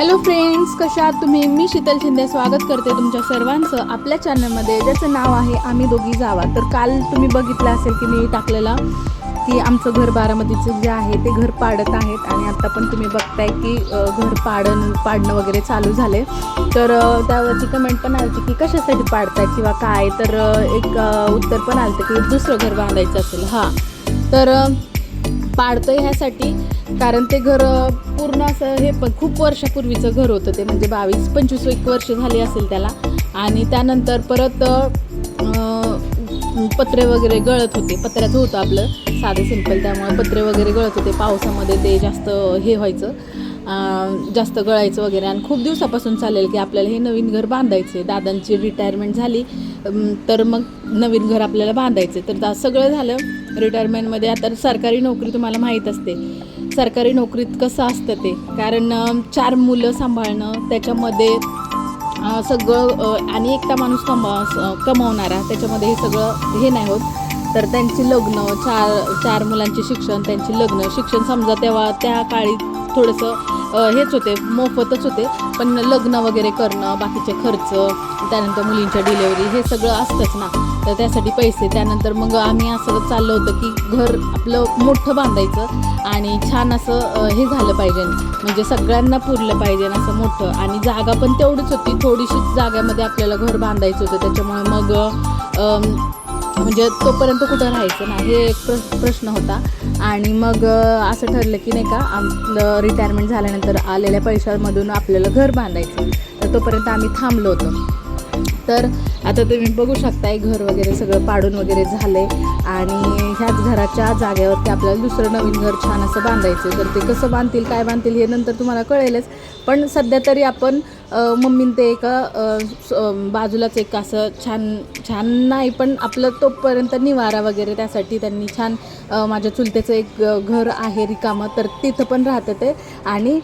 Hello friends कशा आहात तुम्ही? मी शीतल शिंदे. स्वागत करते तुमच्या सर्वांचं आपल्या चॅनलमध्ये ज्याचं नाव आहे आम्ही दोघी जावा. तर काल तुम्ही बघितलं असेल की मी टाकलेला की आमचं घर बारामतीचं जे आहे ते घर पाडत आहेत. आणि आत्ता पण तुम्ही बघताय की घर पाडण पाडणं वगैरे चालू झाले. तर त्यावरची कमेंट पण आली की कशासाठी पाडताय किंवा काय? तर एक उत्तर पण आलं की दुसरं घर बांधायचं असेल. हां. तर पाडतं ह्यासाठी. कारण ते घर पूर्ण असं हे पण खूप वर्षापूर्वीचं घर होतं ते म्हणजे बावीस पंचवीस एक वर्ष झाली असेल त्याला. आणि त्यानंतर परत पत्रे वगैरे गळत होते पत्र्याचं होतं आपलं साधं सिंपल त्यामुळे पत्रे वगैरे गळत होते पावसामध्ये ते जास्त हे व्हायचं जास्त गळायचं वगैरे. आणि खूप दिवसापासून चालेल की आपल्याला हे नवीन घर बांधायचं आहे दादांची रिटायरमेंट झाली तर मग नवीन घर आपल्याला बांधायचे तर दा- सगळं झालं. रिटायरमेंटमध्ये आता सरकारी नोकरी तुम्हाला माहीत असते. सरकारी नोकरीत कसं असतं ते? कारण चार मुलं सांभाळणं त्याच्यामध्ये सगळं आणि एकटा माणूस कमा कमावणारा त्याच्यामध्ये हे सगळं हे नाही होत. तर त्यांची लग्न चार चार मुलांचे शिक्षण त्यांची लग्न शिक्षण समजा तेव्हा त्या काळी थोडंसं हेच होते मोफतच होते. पण लग्न वगैरे करणं बाकीचे खर्च त्यानंतर मुलींच्या डिलेवरी हे सगळं असतंच ना. तर त्यासाठी पैसे. त्यानंतर मग आम्ही असं चाललं होतं की घर आपलं मोठं बांधायचं आणि छान असं हे झालं पाहिजे. म्हणजे सगळ्यांना पुरलं पाहिजे असं मोठं. आणि जागा पण तेवढीच होती. थोडीशीच जाग्यामध्ये आपल्याला घर बांधायचं होतं. त्याच्यामुळे मग म्हणजे तोपर्यंत कुठं राहायचं ना हे एक प्र प्रश्न होता. आणि मग असं ठरलं की नाही का आपलं रिटायरमेंट झाल्यानंतर आलेल्या पैशांमधून आपल्याला घर बांधायचं. तर तोपर्यंत आम्ही थांबलो होतो. तर आता तुम्ही बघू शकताय घर वगैरे सगळं पाडून वगैरे झाले आणि ह्याच घराच्या जागेवरती आपल्याला दुसरं नवीन घर छान असं बांधायचं तर ते कसं बांधतील काय बांधतील हे नंतर तुम्हाला कळेलच. पण सध्या तरी आपण मम्मीनं ते एका बाजूलाच एक असं छान छान नाही पण आपलं तोपर्यंत निवारा वगैरे त्यासाठी त्यांनी छान माझ्या चुलतेचं एक घर आहे रिकामं तर तिथं पण राहतं ते. आणि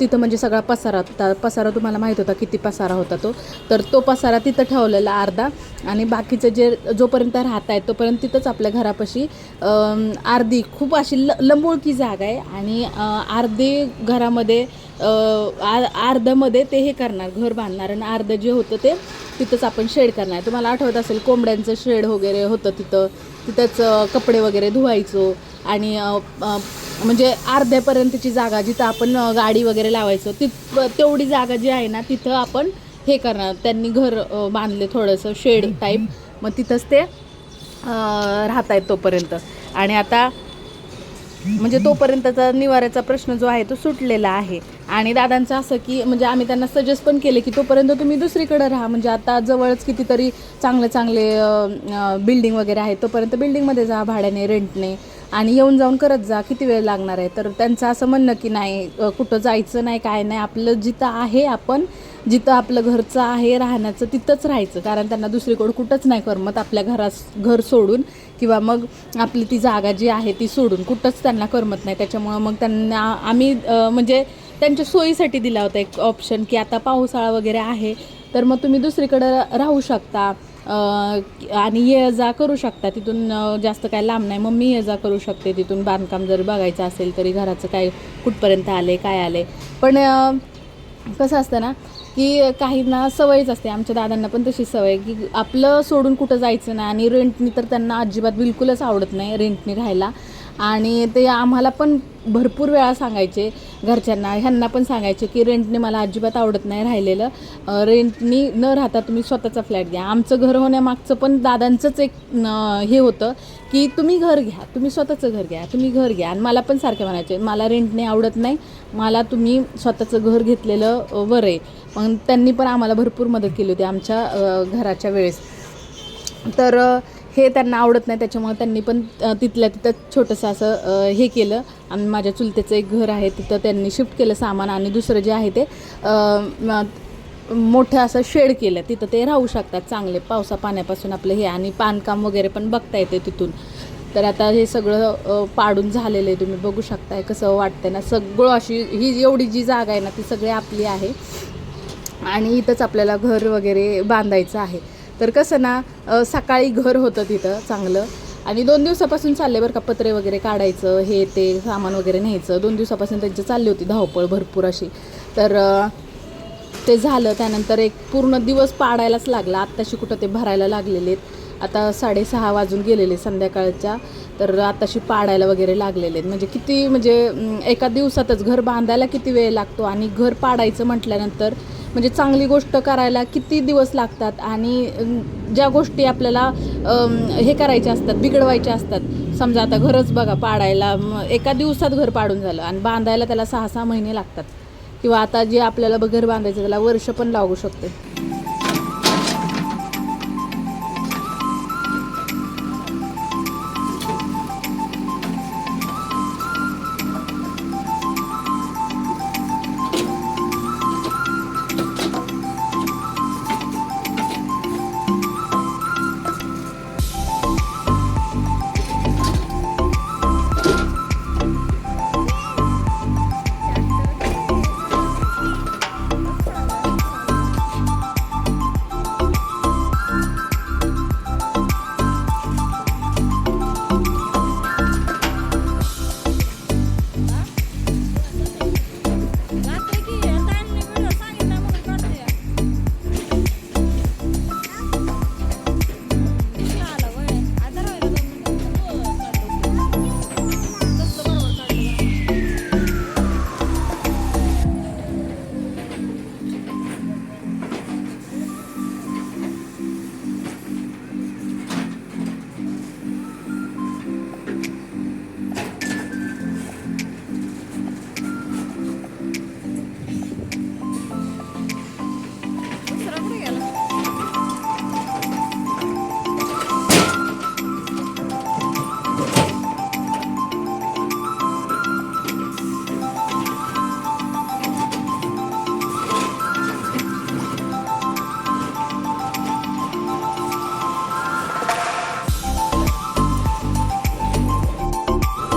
तिथं म्हणजे सगळा पसारा होता. पसारा तुम्हाला माहीत होता किती पसारा होता तो. तर तो पसारा तिथं ठेवलेला अर्धा. आणि बाकीचं जे जोपर्यंत राहत आहे तोपर्यंत तिथंच आपल्या घरापाशी अर्धी खूप अशी ल लंबोळकी जागा आहे. आणि अर्धी अर्धे घरामध्ये आ- अर्धमध्ये ते हे करणार घर बांधणार आणि अर्धं जे होतं ते तिथंच आपण शेड करणार. तुम्हाला आठवत असेल कोंबड्यांचं शेड वगैरे होतं तिथं. तिथंच कपडे वगैरे धुवायचो आणि म्हणजे अर्ध्यापर्यंतची जागा जिथं आपण गाडी वगैरे लावायचो तिथ तेवढी जागा जी आहे ना तिथं आपण हे करणार. त्यांनी घर बांधले थोडंसं शेड टाईप मग तिथंच ते राहत आहेत तोपर्यंत. आणि आता म्हणजे तोपर्यंतचा निवाऱ्याचा प्रश्न जो आहे तो सुटलेला आहे. आणि दादांचं असं की म्हणजे आम्ही त्यांना सजेस्ट पण केले की तोपर्यंत तुम्ही दुसरीकडे राहा. म्हणजे आता जवळच कितीतरी चांगले चांगले बिल्डिंग वगैरे आहेत. तोपर्यंत बिल्डिंगमध्ये जा भाड्याने रेंटने आणि येऊन जाऊन करत जा. किती वेळ लागणार आहे? तर त्यांचं असं म्हणणं की नाही कुठं जायचं नाही काय नाही. आपलं जिथं आहे आपण जिथं आपलं घरचं आहे राहण्याचं तिथंच राहायचं. कारण त्यांना दुसरीकडं कुठंच नाही करमत आपल्या घरास घर सोडून. किंवा मग आपली ती जागा जी आहे ती सोडून. कुठंच त्यांना करमत नाही. त्याच्यामुळं मग त्यांना आम्ही म्हणजे त्यांच्या सोयीसाठी दिला होता एक ऑप्शन की आता पावसाळा वगैरे आहे तर मग तुम्ही दुसरीकडं राहू शकता आणि ये जा करू शकता. तिथून जास्त काय लांब नाही. मग मी ये जा करू शकते तिथून. बांधकाम जर बघायचं असेल तरी घराचं काय कुठपर्यंत आले काय आले. पण कसं असतं ना की काहींना सवयच असते. आमच्या दादांना पण तशी सवय की आपलं सोडून कुठं जायचं नाही. आणि रेंटनी तर त्यांना अजिबात बिलकुलच आवडत नाही रेंटनी राहायला. आणि ते आम्हाला पण भरपूर वेळा सांगायचे घरच्यांना. ह्यांना पण सांगायचे की रेंटने मला अजिबात आवडत नाही राहिलेलं. रेंटनी न राहता तुम्ही स्वतःचा फ्लॅट घ्या. आमचं घर होण्यामागचं पण दादांचंच एक हे होतं की तुम्ही घर घ्या. तुम्ही स्वतःचं घर घ्या. तुम्ही घर घ्या. आणि मला पण सारखे म्हणायचे मला रेंटने आवडत नाही. मला तुम्ही स्वतःचं घर घेतलेलं वर बरं आहे. मग त्यांनी पण आम्हाला भरपूर मदत केली होती आमच्या घराच्या वेळेस. तर हे त्यांना आवडत नाही त्याच्यामुळे त्यांनी पण तिथल्या तिथं छोटंसं असं हे केलं. आणि माझ्या चुलतेचं एक घर आहे तिथं त्यांनी शिफ्ट केलं सामान आणि दुसरं जे आहे ते मोठं असं शेड केलं. तिथं ते राहू शकतात चांगले पावसा पाण्यापासून आपलं हे आणि बांधकाम वगैरे पण बघता येते तिथून. तर आता हे सगळं पाडून झालेलं आहे तुम्ही बघू शकताय कसं वाटतंय ना. सगळं अशी ही एवढी जी जागा आहे ना ती सगळी आपली आहे. आणि इथंच आपल्याला घर वगैरे बांधायचं आहे. तर कसं ना सकाळी घर होतं तिथं चांगलं. आणि दोन दिवसापासून चालले बरं का पत्रे वगैरे काढायचं हे ते सामान वगैरे न्यायचं. दोन दिवसापासून त्यांची चालली होती धावपळ भरपूर अशी. तर ते झालं. त्यानंतर एक पूर्ण दिवस पाडायलाच लागला. आत्ताशी कुठं ते भरायला लागलेले आहेत. आता साडेसहा वाजून गेलेले संध्याकाळच्या. तर आत्ताशी पाडायला वगैरे लागलेले आहेत. म्हणजे किती म्हणजे एका दिवसातच घर बांधायला किती वेळ लागतो? आणि घर पाडायचं म्हटल्यानंतर म्हणजे चांगली गोष्ट करायला किती दिवस लागतात आणि ज्या गोष्टी आपल्याला हे करायच्या असतात बिघडवायच्या असतात. समजा आता घरच बघा पाडायला एका दिवसात घर पाडून झालं आणि बांधायला त्याला सहा सहा महिने लागतात. किंवा आता जे आपल्याला घर बांधायचं त्याला वर्ष पण लागू शकते.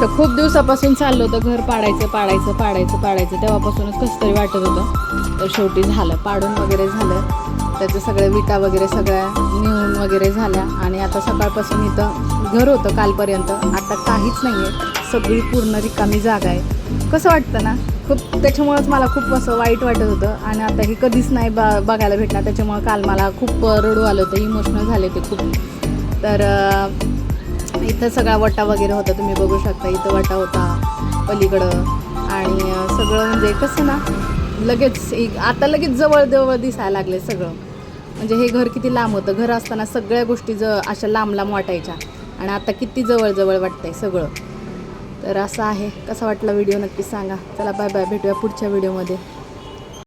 तर खूप दिवसापासून चाललं होतं घर पाडायचं पाडायचं पाडायचं पाडायचं. तेव्हापासूनच कसं तरी वाटत होतं. तर शेवटी झालं. पाडून वगैरे झालं. त्याचं सगळं विटा वगैरे सगळ्या नेऊन वगैरे झाल्या. आणि आता सकाळपासून इथं घर होतं कालपर्यंत. आता काहीच नाही आहे सगळी पूर्ण रिकामी जागा आहे. कसं वाटतं ना? खूप त्याच्यामुळंच मला खूप असं वाईट वाटत होतं. आणि आता हे कधीच नाही बा बघायला भेटणार. त्याच्यामुळं काल मला खूप रडू आलं होतं. इमोशनल झाले ते खूप. तर इथं सगळा वटा वगैरे होता तुम्ही बघू शकता इथं वटा होता पलीकडं. आणि सगळं म्हणजे कसं ना लगेच आता लगेच जवळ जवळ दिसायला लागले सगळं. म्हणजे हे घर किती लांब होतं घर असताना सगळ्या गोष्टी ज अशा लांब लांब वाटायच्या. आणि आता किती जवळजवळ जवळ वाटतंय सगळं. तर असं आहे. कसा वाटला व्हिडिओ नक्की सांगा. चला बाय बाय. भेटूया पुढच्या व्हिडिओमध्ये.